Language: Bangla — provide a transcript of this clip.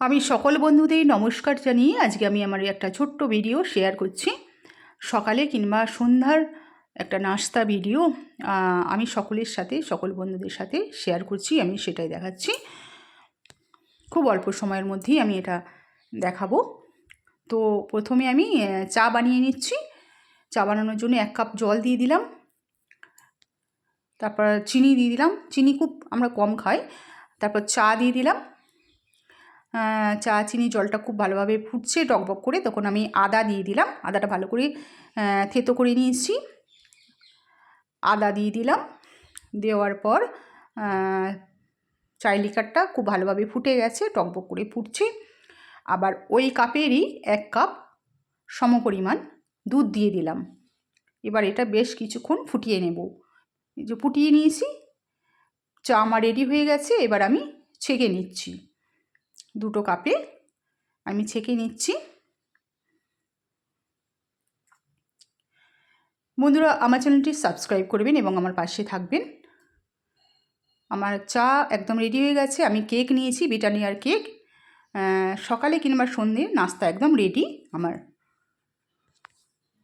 আমি সকল বন্ধুদের নমস্কার জানিয়ে আজকে আমি আমার একটা ছোট্ট ভিডিও শেয়ার করছি। সকালে কিংবা সন্ধ্যার একটা নাস্তা ভিডিও আমি সকলের সাথে, সকল বন্ধুদের সাথে শেয়ার করছি, আমি সেটাই দেখাচ্ছি। খুব অল্প সময়ের মধ্যেই আমি এটা দেখাবো। তো প্রথমে আমি চা বানিয়ে নিচ্ছি। চা বানানোর জন্য এক কাপ জল দিয়ে দিলাম। তারপর চিনি দিয়ে দিলাম। চিনি খুব আমরা কম খাই। তারপর চা দিয়ে দিলাম। চা চিনি জলটা খুব ভালোভাবে ফুটছে টকবক করে, তখন আমি আদা দিয়ে দিলাম। আদাটা ভালো করে থেতো করে নিয়েছি। আদা দিয়ে দিলাম। দেওয়ার পর চাই লিকারটা খুব ভালোভাবে ফুটে গেছে টকবক করে ফুটছে। আবার ওই কাপেরই এক কাপ সমপরিমাণ দুধ দিয়ে দিলাম। এবার এটা বেশ কিছুক্ষণ ফুটিয়ে নেব। যে ফুটিয়ে নিয়েছি, চা আমার রেডি হয়ে গেছে, এবার আমি ছেঁকে নিচ্ছি। দুটো কাপে আমি ছেঁকে নিচ্ছি। বন্ধুরা, আমার চ্যানেলটি সাবস্ক্রাইব করবেন এবং আমার পাশে থাকবেন। আমার চা একদম রেডি হয়ে গেছে। আমি কেক নিয়েছি ব্রিটানিয়ার কেক সকালে কিংবা সন্ধ্যে নাস্তা একদম রেডি আমার।